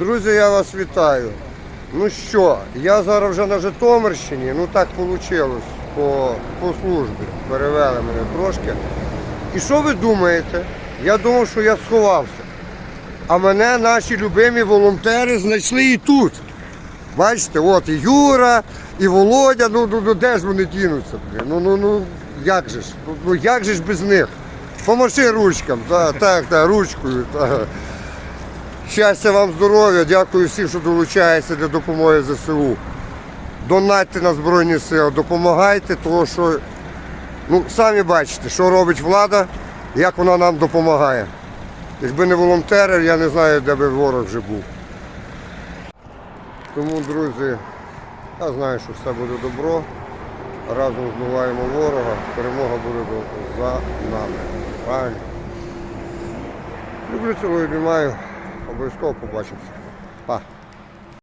Друзі, я вас вітаю. Ну що, я зараз вже на Житомирщині, ну так вийшло по, по службі. Перевели мене трошки. І що ви думаєте? Я думав, що я сховався. А мене наші любимі волонтери знайшли і тут. Бачите, от і Юра, і Володя, ну, ну, ну де ж вони дінуться? Ну, ну, ну, як же ж? Ну, ну як же ж без них? Помаши ручкам, так, так, так, ручкою. Так. Щастя вам, здоров'я, дякую всім, що долучаєтеся для допомоги ЗСУ. Донатьте на Збройні Сили, допомагайте, тому що ну, самі бачите, що робить влада, як вона нам допомагає. Якби не волонтери, я не знаю, де би ворог вже був. Тому, друзі, я знаю, що все буде добро. Разом здуваємо ворога, перемога буде за нами. Правильно? Люблю цілую, обіймаю. Обов'язково побачимося. Па.